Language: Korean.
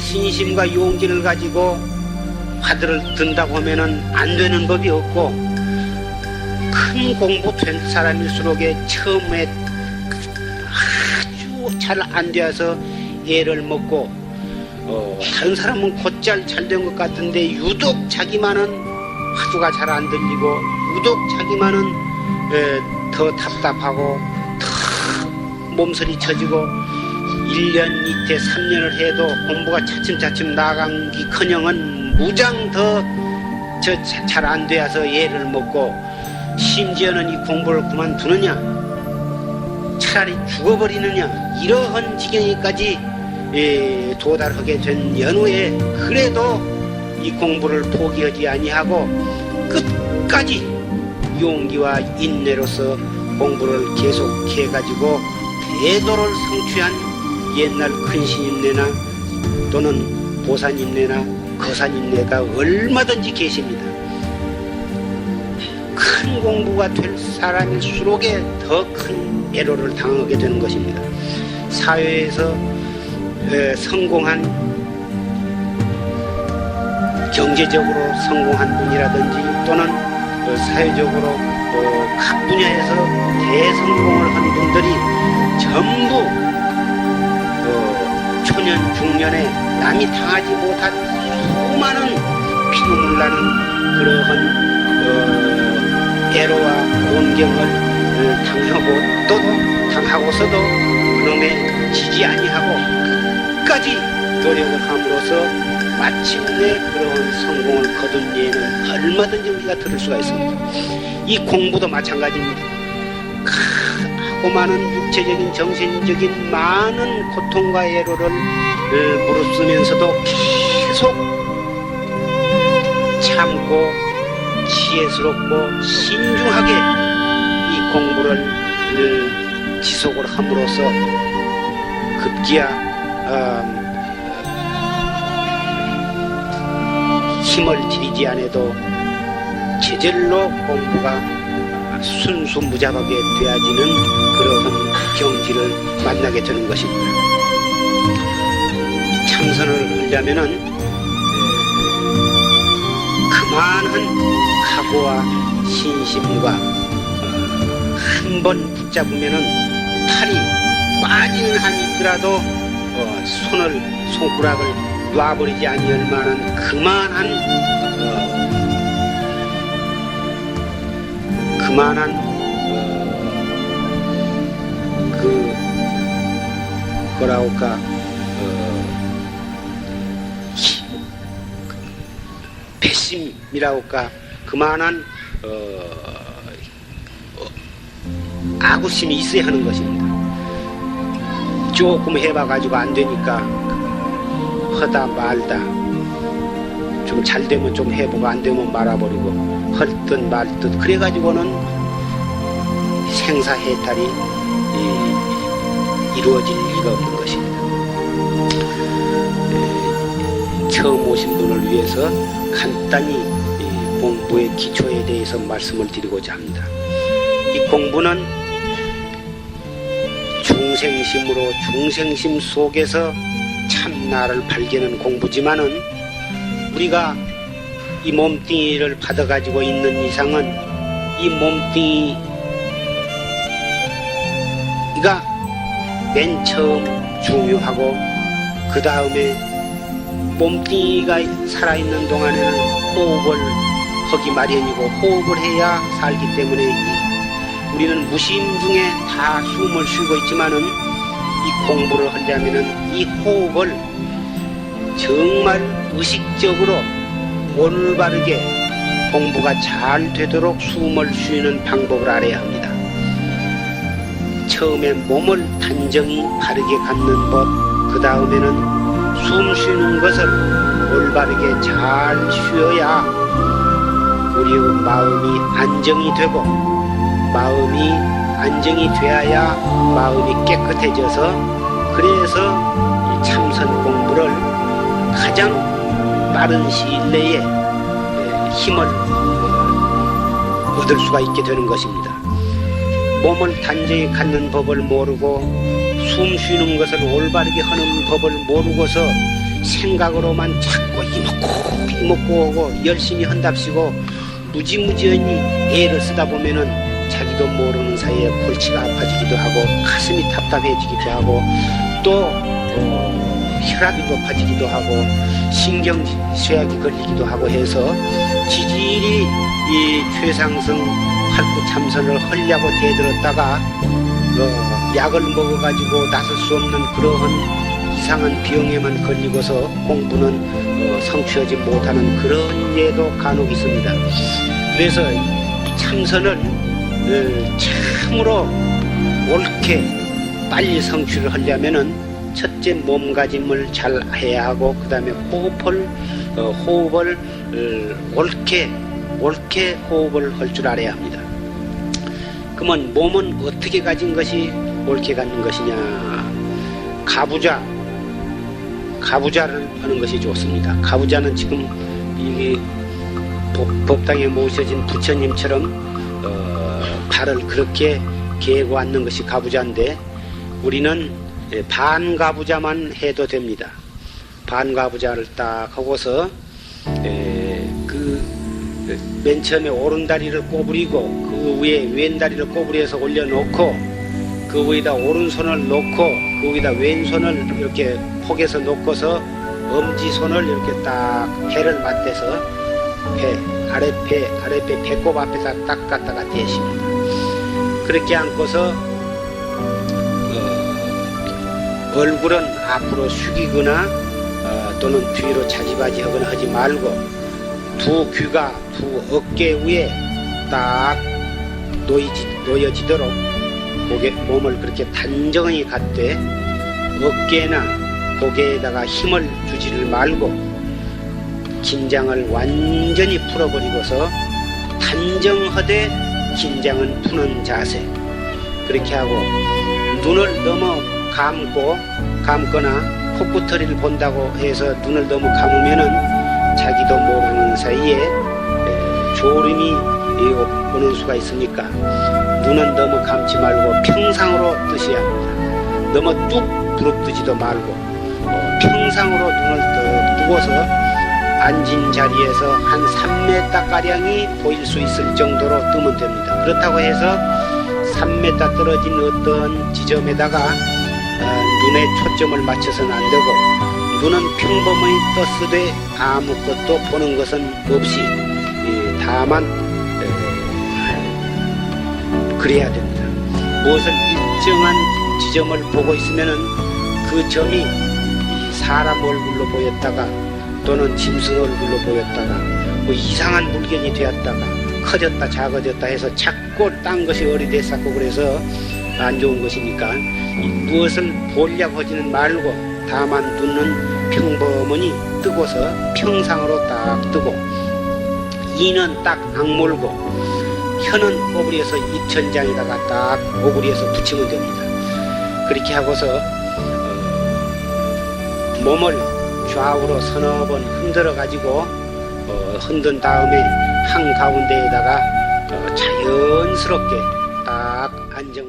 신심과 용기를 가지고 화두를 든다고 하면은 안 되는 법이 없고 큰 공부 된 사람일수록에 처음에 아주 잘 안 되어서 애를 먹고 어, 다른 사람은 곧잘 잘 된 것 같은데 유독 자기만은 화두가 잘 안 들리고 유독 자기만은 에, 더 답답하고 더 몸서리 쳐지고 1년 이태 3년을 해도 공부가 차츰차츰 나간기 커녕은 무장 더 잘 안 되어서 애를 먹고 심지어는 이 공부를 그만두느냐 차라리 죽어버리느냐 이러한 지경에까지 예, 도달하게 된 연후에 그래도 이 공부를 포기하지 아니하고 끝까지 용기와 인내로서 공부를 계속해 가지고 대도를 성취한 옛날 큰 스님네나 또는 보사님네나 거사님네가 얼마든지 계십니다. 큰 공부가 될 사람일수록에 더 큰 애로를 당하게 되는 것입니다. 사회에서 에, 성공한 경제적으로 성공한 분이라든지 또는 어, 사회적으로 어, 각 분야에서 대성공을 한 분들이 전부 어, 초년 중년에 남이 당하지 못한 수많은 피눈물 나는 그러한 어, 애로와 곤경을 어, 당하고 또 당하고서도 그놈에 지지 아니하고 끝까지 노력을 함으로써 마침내 그런 성공을 거둔 예는 얼마든지 우리가 들을 수가 있습니다. 이 공부도 마찬가지입니다. 하고 많은 육체적인 정신적인 많은 고통과 애로를 어, 무릅쓰면서도 계속 참고 지혜스럽고 신중하게 이 공부를 어, 지속을 함으로써 급기야 어, 힘을 들이지 않아도 제절로 공부가 순수무잡하게 되어지는 그러한 경지를 만나게 되는 것입니다. 참선을 하려면은 그만한 각오와 신심과 한 번 붙잡으면은 탈이 빠지는 한이 있더라도 어, 손을 손가락을 놔버리지 아니할 만한 그만한 어, 그만한 어, 그 뭐라 할까 어, 배심이라고 할까 그만한 어, 어, 아구심이 있어야 하는 것입니다. 조금 해봐가지고 안 되니까 하다 말다 좀 잘 되면 좀 해보고 안 되면 말아버리고 할듯말듯 그래가지고는 생사해탈이 이, 이루어질 리가 없는 것입니다. 에, 처음 오신 분을 위해서 간단히 이 공부의 기초에 대해서 말씀을 드리고자 합니다. 이 공부는 중생심으로 중생심 속에서 참 나를 발견하는 공부지만은 우리가 이 몸뚱이를 받아가지고 있는 이상은 이 몸뚱이가 맨 처음 중요하고 그 다음에 몸뚱이가 살아있는 동안에는 호흡을 하기 마련이고 호흡을 해야 살기 때문에 이 우리는 무심 중에 다 숨을 쉬고 있지만은 이 공부를 하려면은 이 호흡을 정말 의식적으로 올바르게 공부가 잘 되도록 숨을 쉬는 방법을 알아야 합니다. 처음에 몸을 단정히 바르게 갖는 법, 그 다음에는 숨 쉬는 것을 올바르게 잘 쉬어야 우리의 마음이 안정이 되고 마음이 안정이 되어야 마음이 깨끗해져서 그래서 이 참선 공부를 가장 빠른 시일 내에 에, 힘을 어, 얻을 수가 있게 되는 것입니다. 몸을 단정히 갖는 법을 모르고 숨 쉬는 것을 올바르게 하는 법을 모르고서 생각으로만 자꾸 이먹고 이먹고 하고 열심히 한답시고 무지무지하니 애를 쓰다 보면은 자기도 모르는 사이에 골치가 아파지기도 하고 가슴이 답답해지기도 하고 또 어, 혈압이 높아지기도 하고 신경 쇠약이 걸리기도 하고 해서 지질이 이 최상승 활구 참선을 하려고 대들었다가 어, 약을 먹어가지고 나설 수 없는 그러한 이상한 병에만 걸리고서 공부는 어, 성취하지 못하는 그런 예도 간혹 있습니다. 그래서 참선을 어, 참으로 옳게 빨리 성취를 하려면은 첫째 몸가짐을 잘 해야 하고 그 다음에 호흡을 어, 호흡을 어, 옳게 옳게 호흡을 할 줄 알아야 합니다. 그러면 몸은 어떻게 가진 것이 옳게 갖는 것이냐? 가부좌 가부좌를 하는 것이 좋습니다. 가부좌는 지금 이 법, 법당에 모셔진 부처님처럼 어, 발을 그렇게 개고 앉는 것이 가부좌인데 우리는 예, 반가부좌만 해도 됩니다. 반가부좌를 딱 하고서 에, 그맨 처음에 오른다리를 꼬부리고 그 위에 왼다리를 꼬부려서 올려놓고 그 위에다 오른손을 놓고 그 위에다 왼손을 이렇게 폭에서 놓고서 엄지손을 이렇게 딱 배를 맞대서 배 아랫배 아랫배 배꼽 앞에다 딱 갖다가 대십니다. 그렇게 앉고서 어, 얼굴은 앞으로 숙이거나 어, 또는 뒤로 자지바지하거나 하지 말고 두 귀가 두 어깨 위에 딱 놓이지, 놓여지도록 고개, 몸을 그렇게 단정히 갖되 어깨나 고개에다가 힘을 주지를 말고 긴장을 완전히 풀어버리고서 단정하되 긴장은 푸는 자세 그렇게 하고 눈을 너무 감고 감거나 코끝터리를 본다고 해서 눈을 너무 감으면은 자기도 모르는 사이에 에, 졸음이 이, 오는 수가 있으니까 눈은 너무 감지 말고 평상으로 뜨셔야 합니다. 너무 뚝 부릅뜨지도 말고 어, 평상으로 눈을 떠- 뜨고서 앉은 자리에서 한 3m 가량이 보일 수 있을 정도로 뜨면 됩니다. 그렇다고 해서 3m 떨어진 어떤 지점에다가 어, 눈에 초점을 맞춰서는 안 되고 눈은 평범히 떴으되 아무것도 보는 것은 없이 예, 다만 에, 그래야 됩니다. 무엇을 일정한 지점을 보고 있으면은 그 점이 이 사람 얼굴로 보였다가 또는 짐승 얼굴로 보였다가 뭐 이상한 물건이 되었다가 커졌다 작아졌다 해서 자꾸 딴 것이 어리됐었고 그래서 안 좋은 것이니까 이 무엇을 보려고 하지는 말고 다만 눈은 평범하니 뜨고서 평상으로 딱 뜨고 이는 딱 악몰고 혀는 꼬부리에서 입천장에다가 딱 오구리에서 붙이면 됩니다. 그렇게 하고서 어, 몸을 좌우로 서너 번 흔들어 가지고 어, 흔든 다음에 한 가운데에다가 어, 자연스럽게 딱 안정.